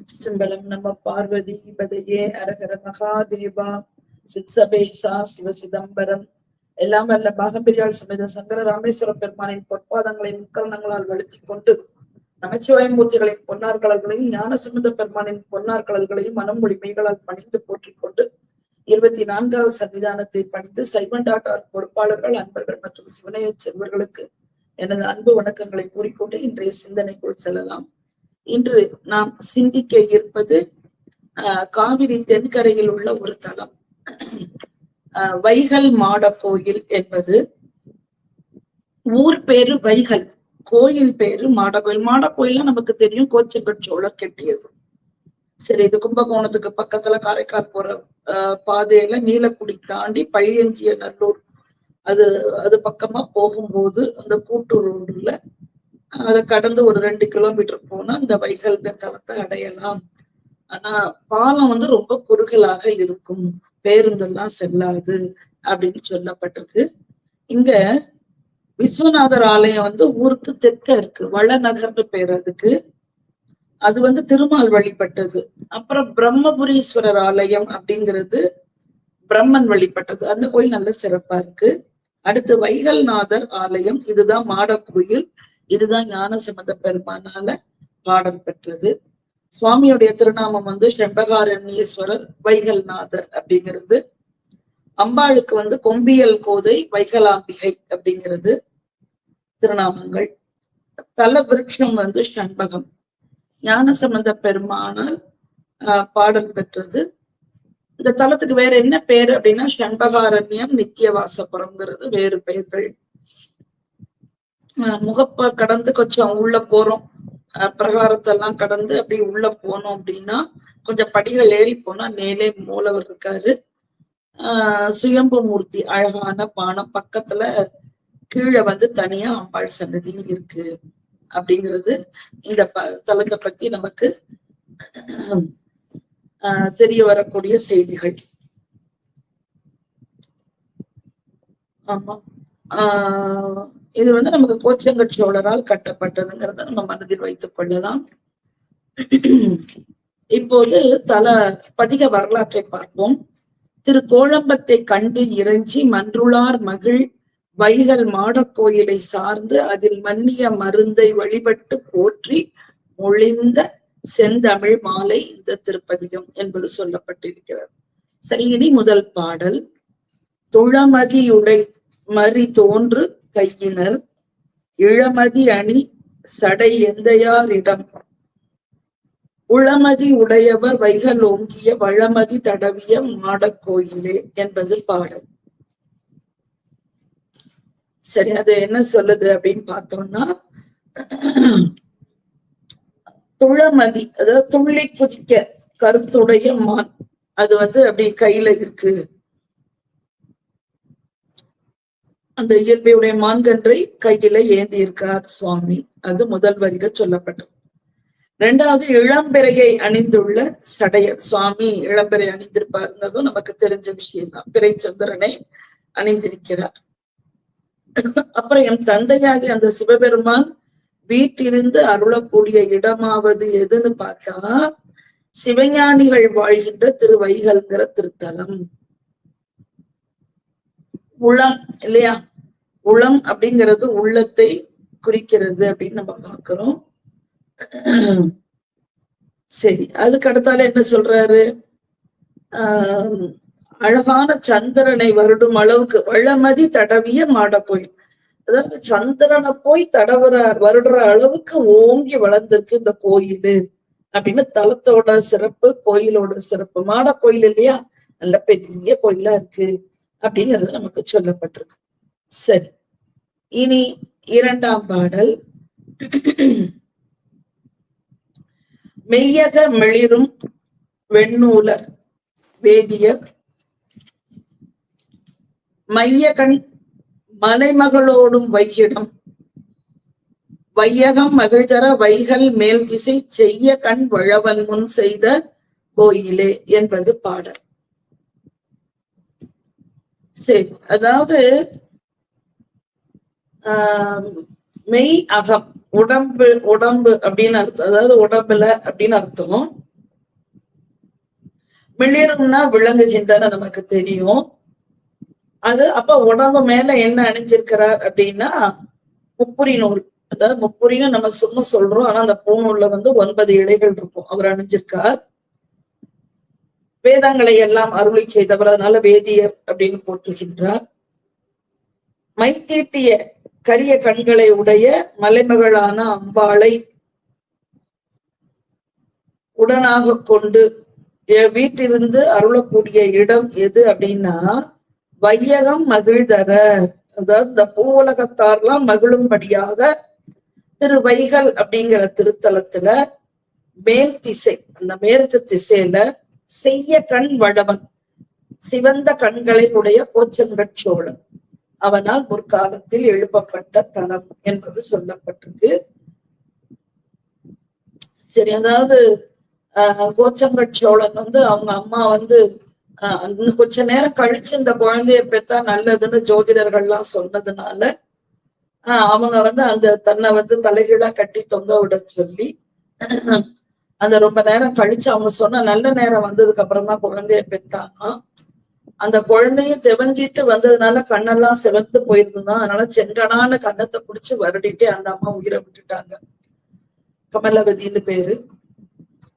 சிம்பலம் நம்ம பார்வதி பதையே அரகர மகாதேவா சித்சபேசா சிவ சிதம்பரம். எல்லாம் வல்ல பாகம்பிரியாள் சமேத சங்கர ராமேஸ்வர பெருமானின் பொற்பாதங்களை முக்கரணங்களால் வழுத்தி கொண்டு நமச்சிவாயமூர்த்திகளின் பொன்னார் கலல்களையும் ஞான சுமந்த பெருமானின் பொன்னார் மனம் மொழிமைகளால் பணிந்து போற்றிக் கொண்டு இருபத்தி நான்காவது சன்னிதானத்தை பணிந்து சைமன் டாட்டார் பொறுப்பாளர்கள் அன்பர்கள் மற்றும் சிவனையச் செல்வர்களுக்கு எனது அன்பு வணக்கங்களை கூறிக்கொண்டு இன்றைய சிந்தனைக்குள் செல்லலாம். இன்று நாம் சிந்திக்க இருப்பது ஆஹ் காவிரி தென்கரையில் உள்ள ஒரு தலம். வைகல் மாட கோயில் என்பது ஊர் பேரு வைகல் கோயில் பேரு மாட கோயில் மாட நமக்கு தெரியும் கோச்செங்கட் சோழர் கெட்டியது. சரி இது கும்பகோணத்துக்கு பக்கத்துல காரைக்கால் போற ஆஹ் பாதையில நீலக்குடி தாண்டி பழியஞ்சிய நல்லூர். அது அது பக்கமா போகும்போது அந்த கூட்டு ரோடுல அதை கடந்து ஒரு ரெண்டு கிலோமீட்டர் போனா இந்த வைகல் தளத்தை அடையலாம். ஆனா பாலம் வந்து ரொம்ப குறுகலாக இருக்கும். பேருந்தெல்லாம் செல்லாது அப்படின்னு சொல்லப்பட்டிருக்கு. இங்க விஸ்வநாதர் ஆலயம் வந்து ஊருக்கு தெற்க இருக்கு. வளநகர்னு பேர் அதுக்கு. அது வந்து திருமால் வழிபட்டது. அப்புறம் பிரம்மபுரீஸ்வரர் ஆலயம் அப்படிங்கிறது பிரம்மன் வழிபட்டது. அந்த கோயில் நல்ல சிறப்பா இருக்கு. அடுத்து வைகல்நாதர் ஆலயம். இதுதான் மாடக்கோயில். கோயில் இதுதான் ஞான சம்பந்த பெருமானால பாடல் பெற்றது. சுவாமியுடைய திருநாமம் வந்து செம்பகாரண்யேஸ்வரர் வைகல்நாதர் அப்படிங்கிறது. அம்பாளுக்கு வந்து கொம்பியல் கோதை வைகலாம்பிகை அப்படிங்கிறது திருநாமங்கள். தல விருட்சம் வந்து ஷண்பகம் ஞான சம்பந்த பெருமானால் ஆஹ் பாடல் பெற்றது. இந்த தலத்துக்கு வேற என்ன பேர் அப்படின்னா ஷண்பகாரண்யம் நித்தியவாசபுரம்ங்கிறது வேறு பெயர்கள். முகப்ப கடந்து கொஞ்சம் உள்ள போறோம். பிரகாரத்தெல்லாம் கடந்து அப்படி உள்ள போனோம் அப்படின்னா கொஞ்சம் படிகள் ஏறி போனா மேலே மூலவர் இருக்காரு. ஆஹ் சுயம்பு மூர்த்தி அழகான பானம். பக்கத்துல கீழே வந்து தனியா அம்பாள் சன்னதி இருக்கு அப்படிங்கிறது இந்த ப தலத்தை பத்தி நமக்கு ஆஹ் தெரிய வரக்கூடிய செய்திகள். ஆமா. ஆஹ் இது வந்து நமக்கு கோச்சங்கட் சோழரால் கட்டப்பட்டதுங்கிறத நம்ம மனதில் வைத்துக் கொள்ளலாம். இப்போது தல பதிக வரலாற்றை பார்ப்போம். திரு கோழம்பத்தை கண்டு இறைஞ்சி மன்றுளார் மகிழ் வைகல் மாடக் கோயிலை சார்ந்து அதில் மன்னிய மருந்தை வழிபட்டு போற்றி மொழிந்த செந்தமிழ் மாலை இந்த திருப்பதிகம் என்பது சொல்லப்பட்டிருக்கிறது. சரி இனி முதல் பாடல். துளமதியுடை மறி தோன்று கையினர் இளமதி அணி சடை எந்தையாரிடம். உளமதி உடையவர் வைகல் ஓங்கிய வளமதி தடவிய மாடக் கோயிலே என்பது பாடல். சரி அது என்ன சொல்லுது அப்படின்னு பார்த்தோம்னா துளமதி அதாவது துள்ளி குதிக்க கருத்துடைய மான் அது வந்து அப்படி கையில இருக்கு. அந்த இயற்கையுடைய மான்கன்றை கையில ஏந்தி இருக்கார் சுவாமி. அது முதல் வரியில சொல்லப்பட்டது. ரெண்டாவது இளம்பிறையை அணிந்துள்ள சடையர். சுவாமி இளம்பிறை அணிந்திருப்பாருங்கிறதும் நமக்கு தெரிஞ்ச விஷயம் தான் பிறை சந்திரனை அணிந்திருக்கிறார். அப்புறம் என் தந்தையாகி அந்த சிவபெருமான் வீட்டிலிருந்து அருளக்கூடிய இடமாவது எதுன்னு பார்த்தா சிவஞானிகள் வாழ்கின்ற திருவைகள்ங்கிற திருத்தலம். உளம் இல்லையா? உளம் அப்படிங்கிறது உள்ளத்தை குறிக்கிறது அப்படின்னு நம்ம பார்க்கிறோம். சரி அதுக்கு அடுத்தால என்ன சொல்றாரு? ஆஹ் அழகான சந்திரனை வருடும் அளவுக்கு வளமதி தடவிய மாட கோயில் அதாவது சந்திரனை போய் தடவுற வருடுற அளவுக்கு ஓங்கி வளர்ந்திருக்கு இந்த கோயிலு. அப்படின்னு தலத்தோட சிறப்பு கோயிலோட சிறப்பு. மாட கோயில் இல்லையா? நல்ல பெரிய கோயிலா இருக்கு. அப்படிங்கிறது நமக்கு சொல்லப்பட்டிருக்கு. சரி. இனி இரண்டாம் பாடல். மெய்யக மெளிரும் வெண்ணூலர் வேதியர். மையகண் மலைமகளோடும் வையிடம். வையகம் மகிழ்தர வைகல் மேல் திசை செய்ய கண் வழவன் முன் செய்த கோயிலே என்பது பாடல். சரி அதாவது மெய் அகம். உடம்பு உடம்பு அப்படின்னு அர்த்தம் அதாவது உடம்புல அப்படின்னு அர்த்தம். மிளிரும்னா விளங்குகின்றன நமக்கு தெரியும். அது அப்ப உடம்பு மேல என்ன அணிஞ்சிருக்கிறார் அப்படின்னா முப்புரி நூல். அதாவது முப்புரின்னு நம்ம சும்மா சொல்றோம் ஆனா அந்த பூநூல்ல வந்து ஒன்பது இலைகள் இருக்கும் அவர் அணிஞ்சிருக்கார். வேதங்களை எல்லாம் அருளி செய்தவர் அதனால வேதியர் அப்படின்னு போற்றுகின்றார். மைத்தீட்டிய கரிய கண்களை உடைய மலைமகளான அம்பாளை உடனாக கொண்டு வீட்டிலிருந்து அருளக்கூடிய இடம் எது அப்படின்னா வையகம் மகிழ்தர. அதாவது இந்த பூவுலகத்தார்லாம் மகிழும்படியாக திரு வைகல் அப்படிங்கிற திருத்தலத்துல மேல் திசை அந்த மேற்கு திசையில செய்ய கண் வடவன் சிவந்த கண்களை உடைய கோச்சங்கட் சோழன். அவனால் முற்காலத்தில் எழுப்பப்பட்ட தலம் என்பது சொல்லப்பட்டிருக்கு. சரி அதாவது ஆஹ் கோச்சங்கட் சோழன் வந்து அவங்க அம்மா வந்து ஆஹ் கொஞ்ச நேரம் கழிச்சு இந்த குழந்தைய பெத்தா நல்லதுன்னு ஜோதிடர்கள்லாம் சொன்னதுனால ஆஹ் அவங்க வந்து அந்த தன்னை வந்து தலைகீழா கட்டி தொங்க விட சொல்லி அந்த ரொம்ப நேரம் கழிச்சு அவங்க சொன்ன நல்ல நேரம் வந்ததுக்கு அப்புறம் தான் குழந்தைய பெத்தாங்க அந்த குழந்தையும் தெவங்கிட்டு வந்ததுனால கண்ணெல்லாம் செவந்து போயிருந்தான் அதனால செங்கனான கன்னத்தை புடிச்சு வருடிட்டே அந்த அம்மா உயிரை விட்டுட்டாங்க. கமலவதின்னு பேரு.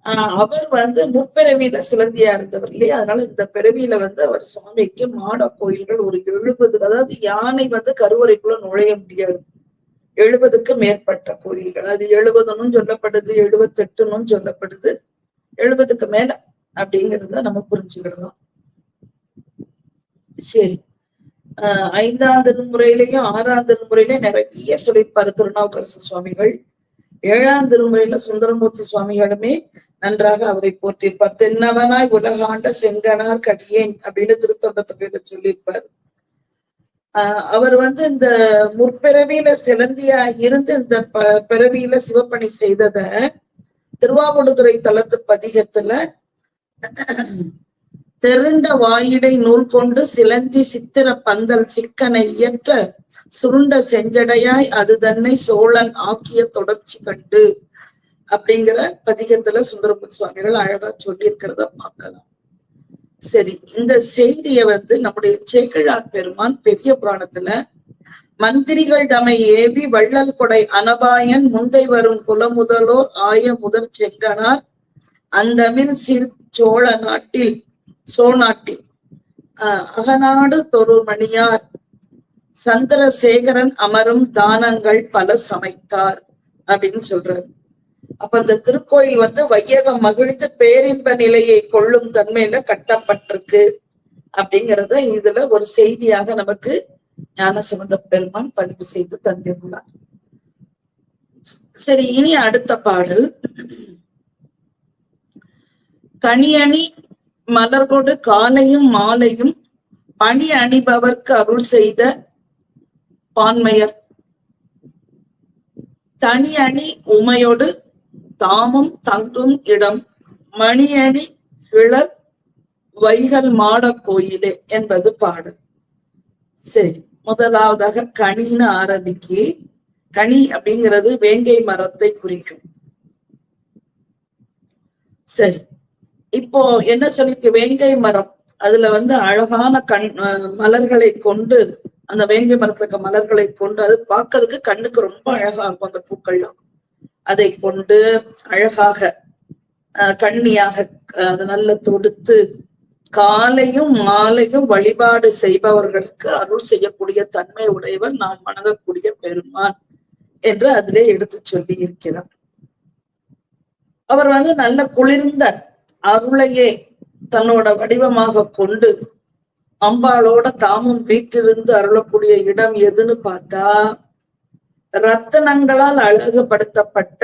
ஆஹ் அவர் வந்து முற்பிறவியில சிலந்தியா இருந்தவர் இல்லையா? அதனால இந்த பிறவியில வந்து அவர் சுவாமிக்கு மாட கோயில்கள் ஒரு எழுபது அதாவது யானை வந்து கருவறைக்குள்ள நுழைய முடியாது. எழுபதுக்கு மேற்பட்ட கோயில்கள். அது எழுபதுன்னு சொல்லப்படுது எழுபத்தெட்டுன்னு சொல்லப்படுது. எழுபதுக்கு மேல அப்படிங்கறத நம்ம புரிஞ்சுக்கிடலாம் சரி. ஆஹ் ஐந்தாம் திருமுறையிலையும் ஆறாம் திருமுறையிலையும் நிறைய சொல்லியிருப்பாரு திருநாவுக்கரசு சுவாமிகள். ஏழாம் திருமுறையில சுந்தரமூர்த்தி சுவாமிகளுமே நன்றாக அவரை போற்றியிருப்பார். தென்னவனாய் உலகாண்ட செங்கனார் கடியேன் அப்படின்னு திருத்தொண்டத்தை சொல்லியிருப்பார். ஆஹ் அவர் வந்து இந்த முற்பிறவியில சிலந்தியா இருந்து இந்த ப- பிறவியில சிவப்பணி செய்தத திருவாவடுதுறை தலத்து பதிகத்துல தெருண்ட வாயிடை நூல் கொண்டு சிலந்தி சித்திர பந்தல் சிக்கனை இயற்ற சுருண்ட செஞ்சடையாய் அது தன்னை சோழன் ஆக்கிய தொடர்ச்சி கண்டு. அப்படிங்கிற பதிகத்துல சுந்தரமுத்து சுவாமிகள் அழகா சொல்லி இருக்கிறத பார்க்கலாம். சரி இந்த செய்திய வந்து நம்முடைய சேக்கிழார் பெருமான் பெரிய புராணத்துல மந்திரிகள் தமை ஏவி வள்ளல் கொடை அனபாயன் முந்தை வரும் குலமுதலோர் ஆய முதற் செங்கனார் அந்தமில் சிறு சோழ நாட்டில் சோனாட்டி. அகநாடு தொருமணியார். சந்திரசேகரன் அமரும் தானங்கள் பல சமைத்தார் அப்படின்னு சொல்றாரு. அப்ப அந்த திருக்கோயில் வந்து வையகம் மகிழ்ந்து பேரின்ப நிலையை கொள்ளும் தன்மையில கட்டப்பட்டிருக்கு அப்படிங்கறத இதுல ஒரு செய்தியாக நமக்கு ஞானசம்பந்த பெருமான் பதிவு செய்து தந்திருந்தார் சரி இனி அடுத்த பாடல். கனியணி மலர்கொடு காலையும் மாலையும் பணி அணிபவர்க்கு அருள் செய்த பான்மையர். தனி அணி உமையோடு தாமும் தங்கும் இடம். மணி அணி கிளர் வைகல் மாட கோயிலே என்பது பாடல். சரி முதலாவதாக கனின்னு ஆரம்பிக்கு கனி அப்படிங்கிறது வேங்கை மரத்தை குறிக்கும். சரி இப்போ என்ன சொல்லிருக்கு? வேங்கை மரம். அதுல வந்து அழகான கண் மலர்களை கொண்டு அந்த வேங்கை மரத்துல இருக்க மலர்களை கொண்டு அது பார்க்கறதுக்கு கண்ணுக்கு ரொம்ப அழகா இருக்கும் அந்த பூக்கள்லாம். அதை கொண்டு அழகாக அஹ் கண்ணியாக அது நல்ல தொடுத்து காலையும் மாலையும் வழிபாடு செய்பவர்களுக்கு அருள் செய்யக்கூடிய தன்மை உடையவர் நாம் வணங்கக்கூடிய பெருமான் என்று அதிலே எடுத்து சொல்லி இருக்கிறார் அவர் வந்து நல்ல குளிர்ந்த அருளையே தன்னோட வடிவமாக கொண்டு அம்பாளோட தாமும் வீட்டிலிருந்து அருளக்கூடிய இடம் எதுன்னு பார்த்தா ரத்தனங்களால் அழகுபடுத்தப்பட்ட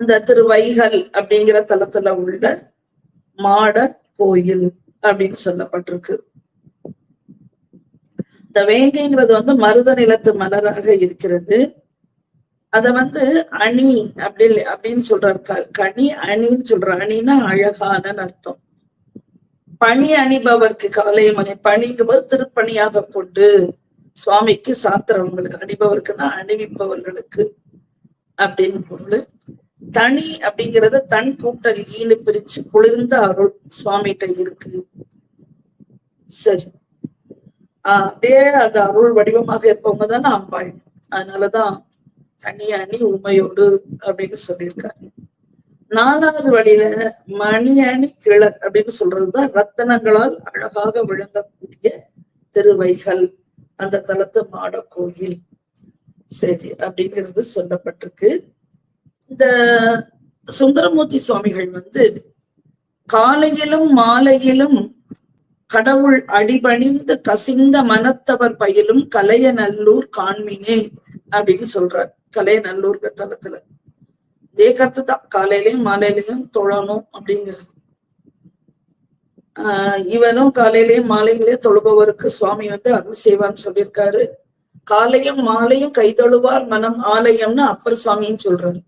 இந்த திருவைகள் அப்படிங்கிற தலத்துல உள்ள மாட கோயில் அப்படின்னு சொல்லப்பட்டிருக்கு. இந்த வேங்கைங்கிறது வந்து மருத நிலத்து மலராக இருக்கிறது. அத வந்து அணி அப்படி அப்படின்னு சொல்றாரு. கனி அணின்னு சொல்ற அணின்னா அழகான அர்த்தம். பணி அணிபவர்க்கு காலை மணி பணிங்கும் போது திருப்பணியாக கொண்டு சுவாமிக்கு சாத்திரவங்களுக்கு அணிபவருக்குன்னா அணிவிப்பவர்களுக்கு அப்படின்னு பொருள். தனி அப்படிங்கறது தன் கூட்டல் ஈனு பிரிச்சு குளிர்ந்த அருள் சுவாமிகிட்ட இருக்கு. சரி. ஆஹ் அப்படியே அந்த அருள் வடிவமாக இருப்பவங்க தானே அம்பாள். அதனாலதான் தனி உமையோடு அப்படின்னு சொல்லியிருக்காரு. நாலாவது வழியில மணி அணி கிளர் அப்படின்னு சொல்றதுதான் ரத்தனங்களால் அழகாக விளங்கக்கூடிய திருவைகள் அந்த தலத்து மாட கோயில். சரி அப்படிங்கிறது சொல்லப்பட்டிருக்கு. இந்த சுந்தரமூர்த்தி சுவாமிகள் வந்து காலையிலும் மாலையிலும் கடவுள் அடிபணிந்து கசிந்த மனத்தவர் பயிலும் கலையநல்லூர் காண்மினே அப்படின்னு சொல்றார். கலையநல்லூர் தலத்துல இதே கருத்து தான் காலையிலயும் மாலையிலயும் தொழணும் அப்படிங்கிறது. ஆஹ் இவனும் காலையிலயும் மாலையிலயும் தொழுபவருக்கு சுவாமி வந்து அருள் செய்வான்னு சொல்லியிருக்காரு. காலையும் மாலையும் கைதொழுவார் மனம் ஆலயம்னு அப்பர் சுவாமின்னு சொல்றாரு.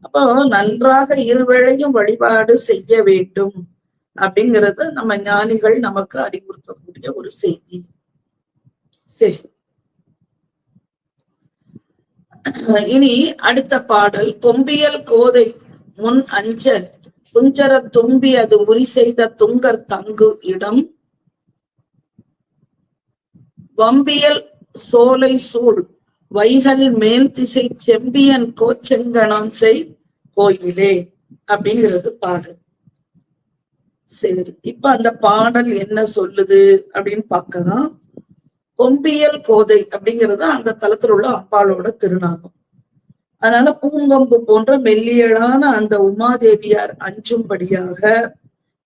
அப்போ நன்றாக இருவேளையும் வழிபாடு செய்ய வேண்டும் அப்படிங்கிறது நம்ம ஞானிகள் நமக்கு அறிவுறுத்தக்கூடிய ஒரு செய்தி. சரி. இனி அடுத்த பாடல் கொம்பியல் கோதை முன் அஞ்ச குஞ்சர தும்பி அது உரி செய்த துங்கர் தங்கு இடம். வம்பியல் சோலை சூழ் வைகல் மேல் திசை செம்பியன் கோச்செங்கணம் செய் கோயிலே அப்படிங்கிறது பாடல். சரி இப்ப அந்த பாடல் என்ன சொல்லுது அப்படின்னு பார்க்கலாம். கொம்பியல் கோதை அப்படிங்கிறது அந்த தலத்தில் உள்ள அம்பாளோட திருநாமம். அதனால பூங்கொம்பு போன்ற மெல்லியலான அந்த உமாதேவியார் அஞ்சும்படியாக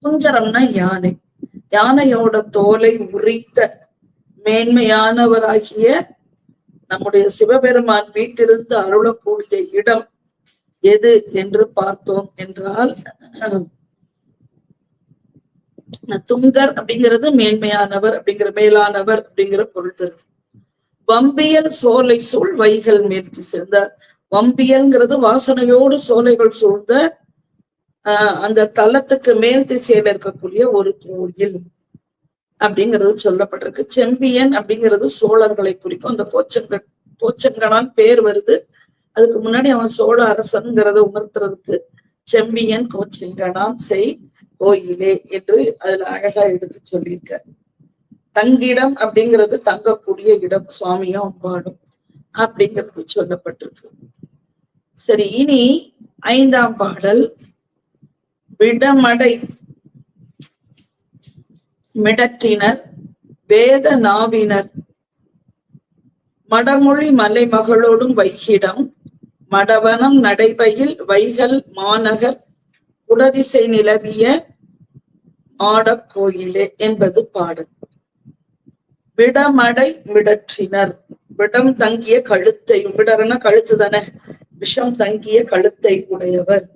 குஞ்சரம்னா யானை. யானையோட தோலை உரித்த மேன்மையானவராகிய நம்முடைய சிவபெருமான் வீட்டிலிருந்து அருளக்கூடிய இடம் எது என்று பார்த்தோம் என்றால் துங்கர் அப்படிங்கிறது மேன்மையானவர் அப்படிங்கிற மேலானவர் அப்படிங்கிற பொருள் தருது. வம்பியல் சோலை சூழ் வைகள் மேற்தி சேர்ந்த வம்பியல்ங்கிறது வாசனையோடு சோலைகள் சூழ்ந்த ஆஹ் அந்த தலத்துக்கு மேல் திசையில இருக்கக்கூடிய ஒரு கோயில் அப்படிங்கிறது சொல்லப்பட்டிருக்கு. செம்பியன் அப்படிங்கிறது சோழர்களை குறிக்கும். அந்த கோச்சங்க கோச்சங்கனால் பேர் வருது. அதுக்கு முன்னாடி அவன் சோழ அரசன்கிறத உணர்த்துறதுக்கு செம்பியன் கோச்சங்கனான் செய் கோயிலே என்று அதுல அழகா எடுத்து சொல்லியிருக்க தங்கிடம் அப்படிங்கிறது தங்கக்கூடிய இடம் சுவாமியும் அம்பாடும் அப்படிங்கிறது சொல்லப்பட்டிருக்கு. சரி இனி ஐந்தாம் பாடல் விடமடை மிடற்றினர் வேத நாவினர் மடமொழி மலை மகளோடும் வைகிடம் மடவனம் நடைபையில் வைகல் மாநகர் குடதிசை நிலவிய ஆடக்கோயிலே என்பது பாடல். விடமடை விடற்றினர். விடம் தங்கிய கழுத்தை விடறன கழுத்து தானே? விஷம் தங்கிய கழுத்தை உடையவர்.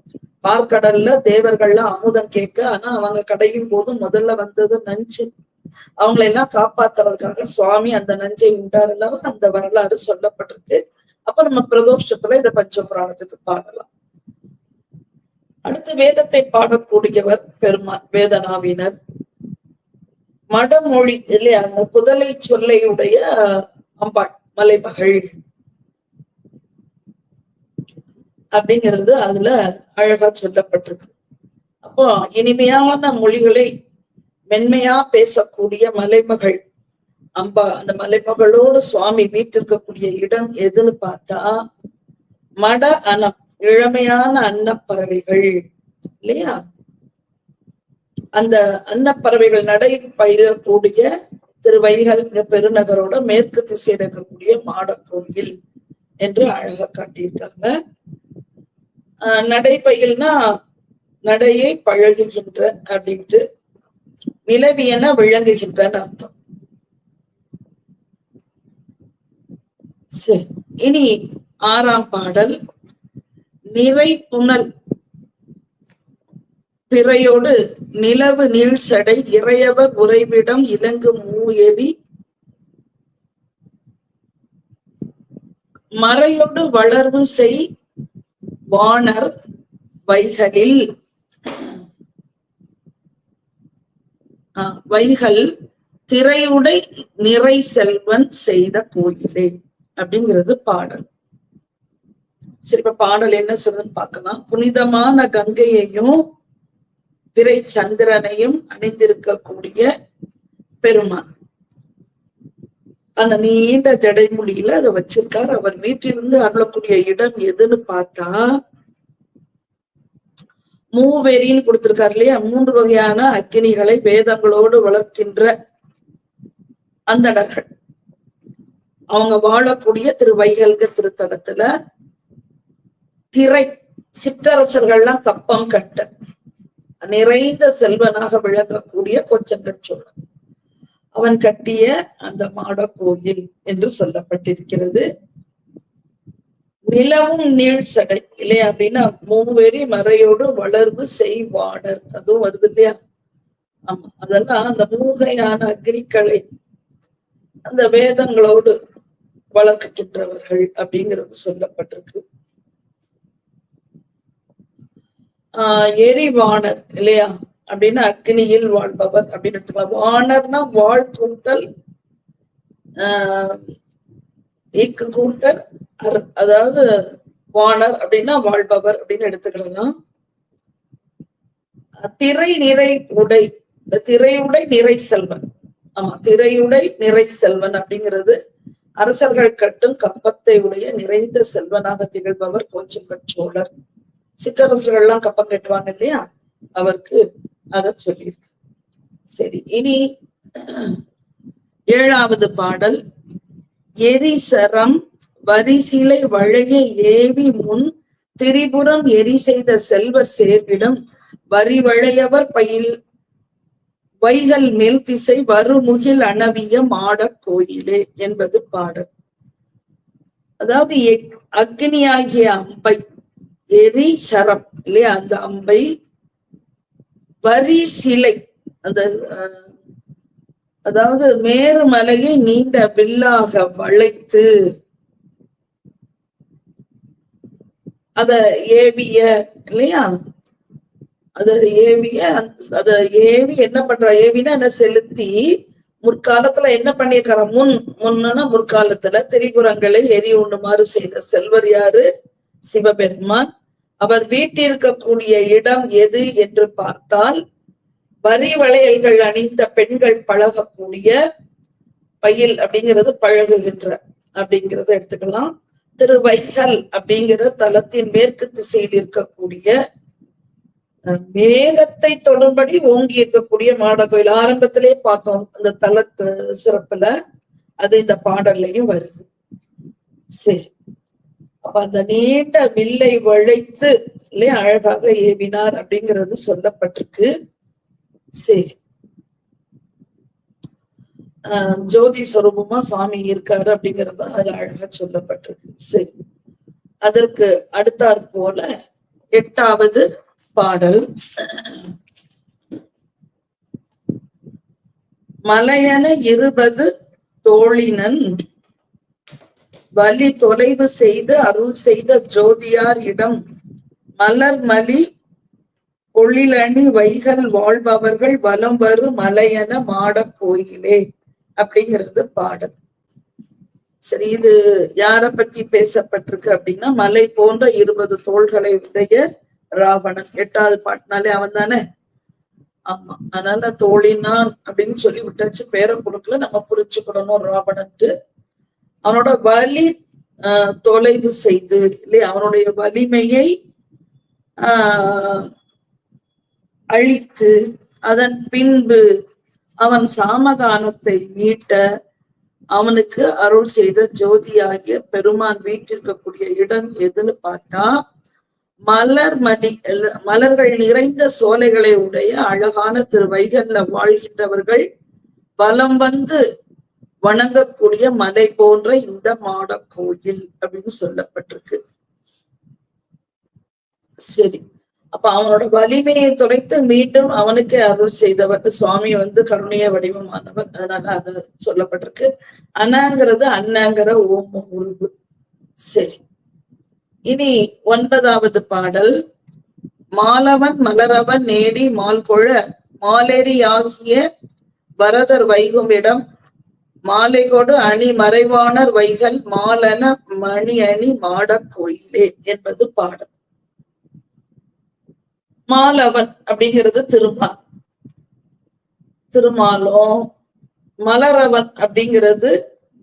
பார்க்கடல்ல தேவர்கள்ல அமுதம் கேட்க ஆனா அவங்க கடையும் போது முதல்ல வந்தது நஞ்சு. அவங்களை எல்லாம் காப்பாத்துறதுக்காக சுவாமி அந்த நஞ்சை உண்டார் அந்த வரலாறு சொல்லப்பட்டிருக்கு. அப்ப நம்ம பிரதோஷத்துல இத பஞ்ச புராணத்துக்கு பாடலாம். அடுத்து வேதத்தை பாடக்கூடியவர் பெருமான் வேதனாவினர். மடமொழி இல்லையா அந்த குதலை சொல்லையுடைய அம்பாள் மலைமகள். அப்படிங்கிறது அதுல அழகா சொல்லப்பட்டிருக்கு. அப்போ இனிமையான மொழிகளை மென்மையா பேசக்கூடிய மலைமகள் அம்பா அந்த மலைமகளோடு சுவாமி வீட்டிருக்கக்கூடிய இடம் எதுன்னு பார்த்தா மட அனம். இளமையான அன்னப்பறவைகள் இல்லையா? அந்த அன்னப்பறவைகள் நடை பயிரக்கூடிய திருவைகள் பெருநகரோட மேற்கு திசையில் இருக்கக்கூடிய மாடக்கோயில் என்று அழகா காட்டியிருக்காங்க. ஆஹ் நடைப்பயில்னா நடையை பழகுகின்ற அப்படின்ட்டு நிலவியன விளங்குகின்றன்னு அர்த்தம். சரி இனி ஆறாம் பாடல். நிறை புனல். பிறையோடு நிலவு நீள் சடை இறையவர் உறைவிடம் இலங்கு மூயெறி. மறையோடு வளர்வு செய் வாணர் வைகளில். வைகள் திரையுடை நிறை செல்வன் செய்த கோயிலே அப்படிங்கிறது பாடல். சரி இப்ப பாடல் என்ன சொல்றதுன்னு பார்க்கலாம். புனிதமான கங்கையையும் பிறை சந்திரனையும் அணிந்திருக்கக்கூடிய பெருமான். அந்த நீண்ட ஜடைமொழியில அதை வச்சிருக்கார். அவர் வீட்டிலிருந்து அருளக்கூடிய இடம் எதுன்னு பார்த்தா மூவெறின்னு கொடுத்திருக்காரு இல்லையா? மூன்று வகையான அக்கினிகளை வேதங்களோடு வளர்க்கின்ற அந்தடர்கள் அவங்க வாழக்கூடிய திரு வைகல்க திருத்தலத்துல திரை சிற்றரசர்கள்லாம் கப்பம் கட்ட நிறைந்த செல்வனாக விளங்கக்கூடிய கொச்சங்கச்சோழன் அவன் கட்டிய அந்த மாட கோயில் என்று சொல்லப்பட்டிருக்கிறது. நிலவும் நீள் சடை இல்லையா அப்படின்னா மூவெறி மறையோடு வளர்வு செய்வாடர். அதுவும் வருது இல்லையா? ஆமா அதெல்லாம் அந்த மூகையான அக்னிக்கலை அந்த வேதங்களோடு வளர்க்கின்றவர்கள் அப்படிங்கிறது சொல்லப்பட்டிருக்கு. ஆஹ் எரிவாணர் இல்லையா? அப்படின்னு அக்னியில் வாழ்பவர் அப்படின்னு எடுத்துக்கலாம். வாணர்னா வாழ் கூட்டல் ஆஹ் ஈக்கு கூட்டல் அர்- அதாவது வானர் அப்படின்னா வாழ்பவர் அப்படின்னு எடுத்துக்கலாம். திரை நிறை உடை இந்த திரையுடை நிறை செல்வன். ஆமா திரையுடை நிறை செல்வன் அப்படிங்கிறது அரசர்கள் கட்டும் கப்பத்தை உடைய நிறைந்த செல்வனாக திகழ்பவர் கோச்சங்கட் சோழர். சிற்றரசர்கள் எல்லாம் கப்பம் கட்டுவாங்க இல்லையா? அவருக்கு அத சொல்லியிருக்கு. சரி இனி ஏழாவது பாடல். எரிசரம் வரிசிலை வழைய ஏவி முன் திரிபுரம் எரி செய்த செல்வர் சேர்விடம் வரி வளையவர் பயில் வைகல் மேல் திசை வருமுகில் அணவிய மாடக் கோயிலே என்பது பாடல். அதாவது எக்- அக்னியாகிய அம்பை எரி சரம் இல்லையா? அந்த அம்பை வரி சிலை அந்த அதாவது மேருமலையை நீண்ட வில்லாக வளைத்து அத ஏவிய இல்லையா? அத ஏவிய அத ஏவி என்ன பண்ற? ஏவினா என்ன? செலுத்தி முற்காலத்துல என்ன பண்ணியிருக்காரு? முன் முன்னா முற்காலத்துல திரிபுரங்களை எரி உண்ணுமாறு செய்த செல்வர் யாரு? சிவபெருமான் அவர் வீட்டிருக்கக்கூடிய இடம் எது என்று பார்த்தால் வரி வளையல்கள் அணிந்த பெண்கள் பழகக்கூடிய பயில் அப்படிங்கிறது பழகுகின்ற அப்படிங்கிறத எடுத்துக்கலாம். திருவைகல் அப்படிங்கிற தலத்தின் மேற்கு திசையில் இருக்கக்கூடிய மேகத்தை தொடர்படி ஓங்கி இருக்கக்கூடிய மாட கோயில். ஆரம்பத்திலே பார்த்தோம் அந்த தலத்து சிறப்புல அது இந்த பாடல்லையும் வருது. சரி. அப்ப அந்த நீண்ட வில்லை வளைத்து இல்லையா அழகாக ஏவினார் அப்படிங்கிறது சொல்லப்பட்டிருக்கு. சரி. ஆஹ் ஜோதி சுரூபமா சுவாமி இருக்காரு அப்படிங்கறது அது அழகா சொல்லப்பட்டிருக்கு. சரி. அதற்கு அடுத்தாற் போல எட்டாவது பாடல். மலையன இருபது தோழினன் வலி தொலைவு செய்து அருள் செய்த ஜோதியார் இடம். மலர் மலி பொழிலணி வைகல் வாழ்பவர்கள் வலம் வரு மலையன மாட கோயிலே அப்படிங்கிறது பாடல். சரி இது யார பத்தி பேசப்பட்டிருக்கு அப்படின்னா மலை போன்ற இருபது தோள்களை உடைய ராவணன். எட்டாவது பாட்டினாலே அவன் தானே? ஆமா அதனால தோழினான் அப்படின்னு சொல்லி விட்டாச்சு பேரை கொடுக்கல நம்ம புரிச்சுக்கிடணும் ராவணன்ட்டு. அவனோட வலி ஆஹ் தொலைவு செய்து இல்லையா? அவனுடைய வலிமையை ஆஹ் அழித்து அதன் பின்பு அவன் சாமகானத்தை மீட்ட அவனுக்கு அருள் செய்த ஜோதியாகிய பெருமான் வீட்டிற்கக்கூடிய இடம் எதுன்னு பார்த்தா மலர் மலி மலர்கள் நிறைந்த சோலைகளை உடைய அழகான திரு வைகல்ல வாழ்கின்றவர்கள் பலம் வந்து வணங்கக்கூடிய மலை போன்ற இந்த மாட கோயில் அப்படின்னு சொல்லப்பட்டிருக்கு. சரி. அப்ப அவனோட வலிமையை துடைத்து மீண்டும் அவனுக்கு அருள் செய்தவர் சுவாமி வந்து கருணைய வடிவமானவர். அதனால அது சொல்லப்பட்டிருக்கு. அண்ணாங்கிறது அண்ணாங்கிற ஓம உருவு. சரி. இனி ஒன்பதாவது பாடல். மாலவன் மலரவன் நேடி மால்கொழ மாலேரி ஆகிய பரதர் வைகுமிடம் மாலைகொடு அணி மறைவானர் வைகள் மாலன மணி அணி மாடக் கோயிலே என்பது பாடல் மாலவன் அப்படிங்கிறது திருமால் திருமாலும் மலரவன் அப்படிங்கிறது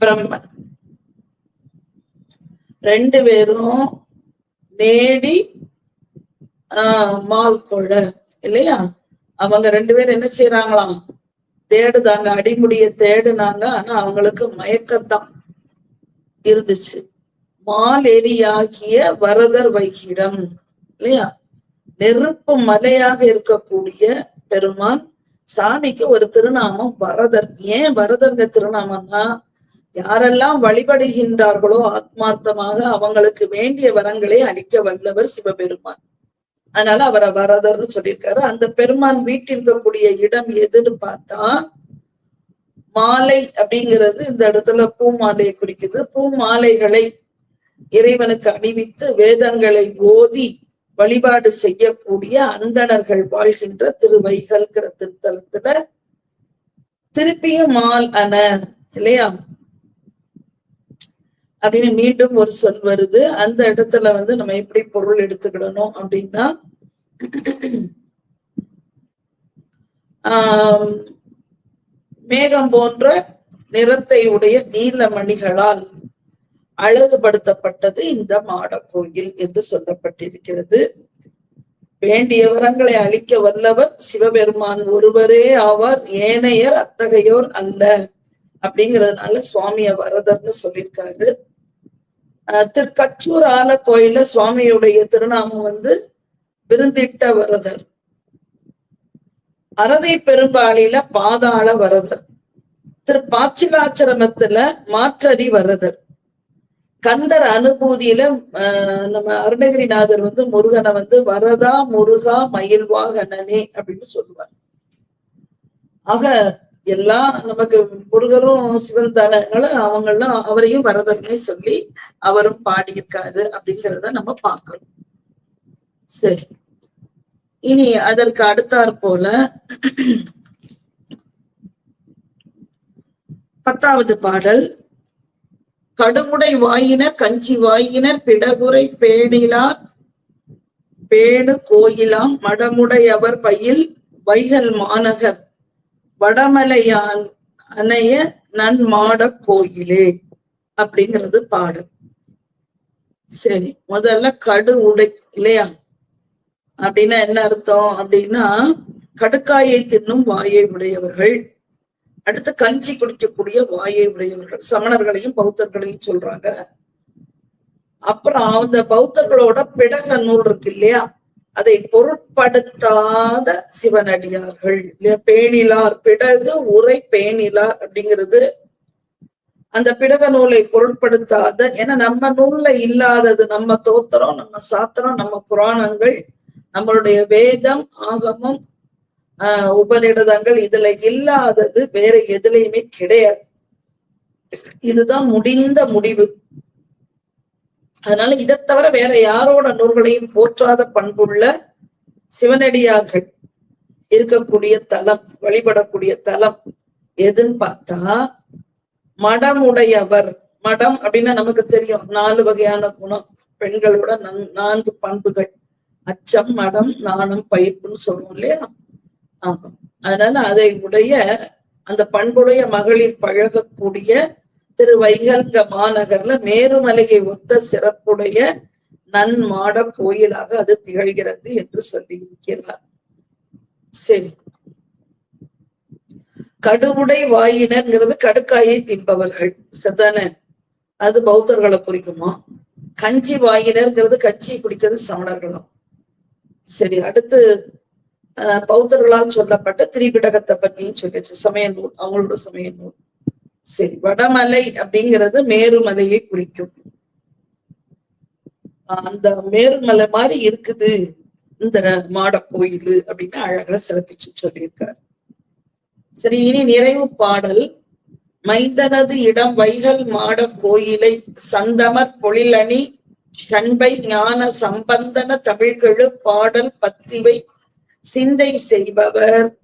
பிரம்மன். ரெண்டு பேரும் நேடி ஆஹ் மால் கொழ இல்லையா? அவங்க ரெண்டு பேரும் என்ன செய்யறாங்களாம் தேடுதாங்க அடிமுடிய தேடுனாங்க. ஆனா அவங்களுக்கு மயக்கத்தான் இருந்துச்சு. மாலெரியாகிய வரதர் வைகிடம் இல்லையா? நெருப்பு மலையாக இருக்கக்கூடிய பெருமான் சாமிக்கு ஒரு திருநாமம் வரதர். ஏன் வரதர்ங்க திருநாமம்னா யாரெல்லாம் வழிபடுகின்றார்களோ ஆத்மார்த்தமாக அவங்களுக்கு வேண்டிய வரங்களை அளிக்க வல்லவர் சிவபெருமான். அதனால அவரை வரதர்னு சொல்லியிருக்காரு. அந்த பெருமான் வீட்டில் இருக்கக்கூடிய இடம் எதுன்னு பார்த்தா மாலை அப்படிங்கிறது இந்த இடத்துல பூமாலையை குறிக்குது. பூமாலைகளை இறைவனுக்கு அணிவித்து வேதங்களை ஓதி வழிபாடு செய்யக்கூடிய அந்தணர்கள் வாழ்கின்ற திருவைகள்ங்கிற திருத்தலத்துல திருப்பியும் மால் அன இல்லையா? அப்படின்னு மீண்டும் ஒரு சொல் வருது. அந்த இடத்துல வந்து நம்ம எப்படி பொருள் எடுத்துக்கிடணும் அப்படின்னா ஆஹ் மேகம் போன்ற நிறத்தை உடைய நீல மணிகளால் அழகுபடுத்தப்பட்டது இந்த மாட கோயில் என்று சொல்லப்பட்டிருக்கிறது. வேண்டிய வரங்களை அளிக்க வல்லவர் சிவபெருமான் ஒருவரே ஆவார் ஏனையர் அத்தகையோர் அல்ல அப்படிங்கிறதுனால சுவாமிய வரதர்னு சொல்லியிருக்காரு. திருக்கச்சூர் ஆல கோயில்ல சுவாமியுடைய திருநாமம் வந்து விருந்திட்ட வரதர். அரதை பெரும்பாலில பாதாள வரதர். திரு பாச்சிலாச்சிரமத்துல மாற்றறி வரதர். கந்தர் அனுபூதியில ஆஹ் நம்ம அருணகிரிநாதர் வந்து முருகனை வந்து வரதா முருகா மயில்வாகனனே அப்படின்னு சொல்லுவார். ஆக எல்லாம் நமக்கு முருகரும் சிவன் தானே அதனால அவங்கெல்லாம் அவரையும் வரதர்னே சொல்லி அவரும் பாடியிருக்காரு அப்படிங்கிறத நம்ம பார்க்கணும். சரி. இனி அதற்கு அடுத்தாற் போல பத்தாவது பாடல். கடுமுடை வாயின கஞ்சி வாயின பிடகுரை பேணிலார் பேணு கோயிலாம் மடமுடையவர் பயில் வைகல் மாநகர். வடமலையான் அணைய நன்மாட கோயிலே அப்படிங்கிறது பாடல். சரி முதல்ல கடு உடை இல்லையா? அப்படின்னா என்ன அர்த்தம்? அப்படின்னா கடுக்காயை தின்னும் வாயை உடையவர்கள். அடுத்து கஞ்சி குடிக்கக்கூடிய வாயை உடையவர்கள். சமணர்களையும் பௌத்தர்களையும் சொல்றாங்க. அப்புறம் அந்த பௌத்தர்களோட பிடக நூல் இருக்கு இல்லையா? அதை பொருட்படுத்தாத சிவனடியார்கள். பேணிலார் பிடகு உரை பேணிலார் அப்படிங்கிறது அந்த பிடக நூலை பொருட்படுத்தாத ஏன்னா நம்ம நூல்ல இல்லாதது நம்ம தோத்திரம் நம்ம சாத்திரம் நம்ம புராணங்கள் நம்மளுடைய வேதம் ஆகமம் ஆஹ் உபநிடதங்கள் இதுல இல்லாதது வேற எதுலையுமே கிடையாது. இதுதான் முடிந்த முடிவு. அதனால இதை தவிர வேற யாரோட நூல்களையும் போற்றாத பண்புள்ள சிவனடியார்கள் இருக்கக்கூடிய தலம் வழிபடக்கூடிய தலம் எதுன்னு பார்த்தா மடமுடையவர். மடம் அப்படின்னா நமக்கு தெரியும். நாலு வகையான குணம். பெண்களோட நன் நான்கு பண்புகள். அச்சம் மடம் நாணம் பயிர்ப்புன்னு சொல்லுவோம் இல்லையா? ஆமா அதனால அதை உடைய அந்த பண்புடைய மகளிர் பழகக்கூடிய திரு வைகல்க மாநகர்ல மேருமலையை ஒத்த சிறப்புடைய நன்மாட கோயிலாக அது திகழ்கிறது என்று சொல்லி இருக்கிறார் சரி. கடுவுடை வாயினர்ங்கிறது கடுக்காயை தின்பவர்கள். சரிதான? அது பௌத்தர்களை குறிக்குமா? கஞ்சி வாயினர்ங்கிறது கஞ்சி குடிக்கிறது சமணர்களும். சரி அடுத்து அஹ் பௌத்தர்களால் சொல்லப்பட்ட திரிபிடகத்தை பத்தியும் சொல்லிச்சு சமய நூல் அவங்களோட சமய நூல் சரி வடமலை அப்படிங்கிறது மேருமலையை குறிக்கும். அந்த மேருமலை மாதிரி இருக்குது இந்த மாட கோயில் அப்படின்னு அழகா சிறப்பிச்சு சொல்லியிருக்காரு. சரி இனி நிறைவு பாடல். மைந்தனது இடம் வைகல் மாட கோயிலை சந்தமர் பொழிலணி சண்பை ஞான சம்பந்தன தமிழ்கெழு பாடல் பத்திவை சிந்தை செய்பவர்.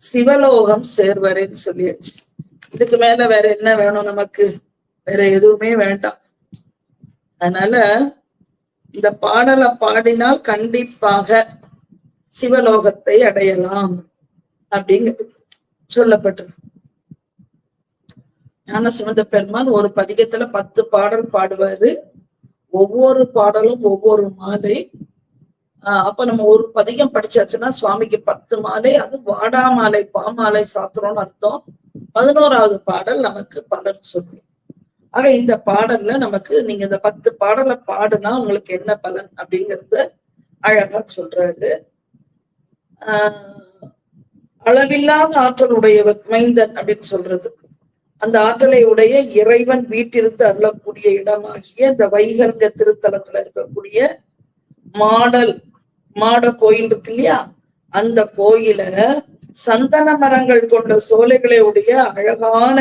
சிவலோகம் சேர்வரேன்னு சொல்லியாச்சு. இதுக்கு மேல வேற என்ன வேணும் நமக்கு? வேற எதுவுமே வேண்டாம். அதனால இந்த பாடலை பாடினால் கண்டிப்பாக சிவலோகத்தை அடையலாம் அப்படிங்கிறது சொல்லப்பட்டிருக்கு. சுமந்த பெருமான் ஒரு பதிகத்துல பத்து பாடல் பாடுவாரு. ஒவ்வொரு பாடலும் ஒவ்வொரு மாலை. ஆஹ் அப்ப நம்ம ஒரு பதிகம் படிச்சாச்சுன்னா சுவாமிக்கு பத்து மாலை அது வாடா மாலை பாமாலை சாத்திரம்னு அர்த்தம். பதினோராவது பாடல் நமக்கு பலன் சொல்லி ஆக இந்த பாடல்ல நமக்கு நீங்க இந்த பத்து பாடலை பாடுனா உங்களுக்கு என்ன பலன் அப்படிங்கறத அழகா சொல்றாரு. ஆஹ் அளவில்லாத ஆற்றல் உடையவர் மைந்தன் அப்படின்னு சொல்றது. அந்த ஆற்றலை உடைய இறைவன் வீட்டிலிருந்து அருளக்கூடிய இடமாகிய இந்த வைகங்க திருத்தலத்துல இருக்கக்கூடிய மாடல் மாட கோயில் இருக்கு இல்லையா? அந்த கோயில சந்தன மரங்கள் கொண்ட சோலைகளை உடைய அழகான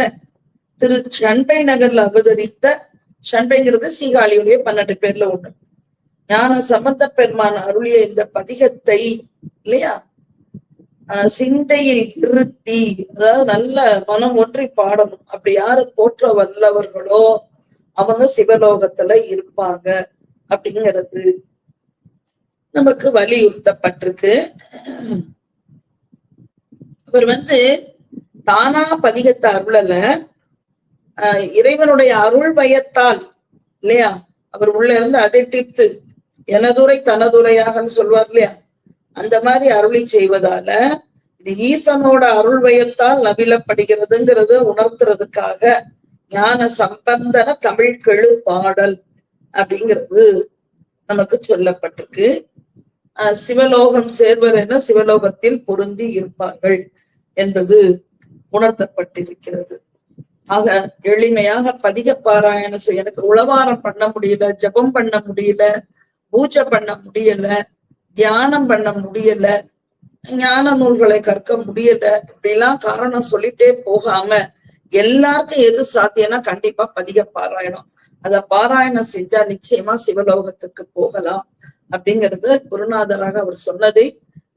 திரு சண்பை நகர்ல அவதரித்த சண்பைங்கிறது சீகாழியுடைய பன்னெண்டு பேர்ல ஒண்ணு. ஞான சம்பந்த பெருமான் அருளிய இந்த பதிகத்தை இல்லையா? ஆஹ் சிந்தையில் இருத்தி அதாவது நல்ல மனம் ஒன்றி பாடணும். அப்படி யாரு போற்ற வல்லவர்களோ அவங்க சிவலோகத்துல இருப்பாங்க அப்படிங்கிறது நமக்கு வலியுறுத்தப்பட்டிருக்கு. அவர் வந்து தானா பதிகத்த அருளல ஆஹ் இறைவனுடைய அருள் பயத்தால் இல்லையா? அவர் உள்ள இருந்து அதிட்டித்து எனதுரை தனதுரையாகன்னு சொல்வார் இல்லையா? அந்த மாதிரி அருளி செய்வதால இது ஈசனோட அருள் பயத்தால் நவிலப்படுகிறதுங்கிறத உணர்த்துறதுக்காக ஞான சம்பந்தன தமிழ் கெழு பாடல் அப்படிங்கிறது நமக்கு சொல்லப்பட்டிருக்கு. ஆஹ் சிவலோகம் சேர்வர் என சிவலோகத்தில் பொருந்தி இருப்பார்கள். என்பது உணர்த்தப்பட்டிருக்கிறது. ஆக எளிமையாக பதிக பாராயணம் செய்ய எனக்கு உளவாரம் பண்ண முடியல ஜெபம் பண்ண முடியல பூஜை பண்ண முடியல தியானம் பண்ண முடியல ஞான நூல்களை கற்க முடியல இப்படிலாம் காரணம் சொல்லிட்டே போகாம எல்லாருக்கும் எது சாத்தியம்னா கண்டிப்பா பதிக பாராயணம். அத பாராயணம் செஞ்சா நிச்சயமா சிவலோகத்துக்கு போகலாம் அப்படிங்கறது குருநாதராக அவர் சொன்னதை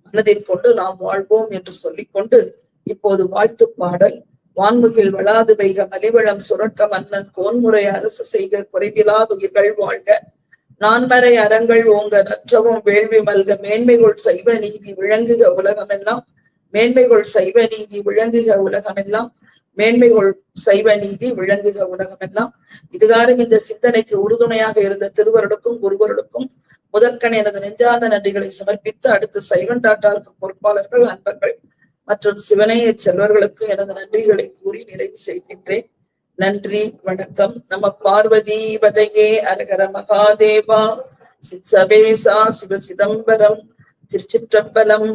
மனதில் கொண்டு நாம் வாழ்வோம் என்று சொல்லிக்கொண்டு இப்போது வாழ்த்து பாடல். வான்முகில் வளாது வைக மலிவளம் சுரக்க மன்னன் கோன்முறை அரசு செய்க குறைவிலாது உயிர்கள் வாழ்க. நான்மறை அறங்கள் ஓங்க நற்றவும் வேள்வி மல்க மேன்மைகள் சைவ நீதி விளங்குக உலகமெல்லாம். மேன்மைகள் சைவ நீதி விளங்குக உலகமெல்லாம். மேன்மைகள் சைவ நீதி விளங்குக உலகமெல்லாம். இதுகாரும் இந்த சிந்தனைக்கு உறுதுணையாக இருந்த திருவருளுக்கும் குருவருளுக்கும் முதற்கண் எனது நெஞ்சாத நன்றிகளை சமர்ப்பித்து அடுத்து சைவன் டாட்டாருக்கு பொறுப்பாளர்கள் அன்பர்கள். மற்றும் சிவனைய செல்வர்களுக்கு எனது நன்றிகளை கூறி நிறைவு செய்கின்றேன். நன்றி வணக்கம். நம்ம பார்வதி பதையே அரகர மகாதேவா. சிவசிதம்பரம் சிவ சிதம்பரம் திருச்சிற்றம்பலம்.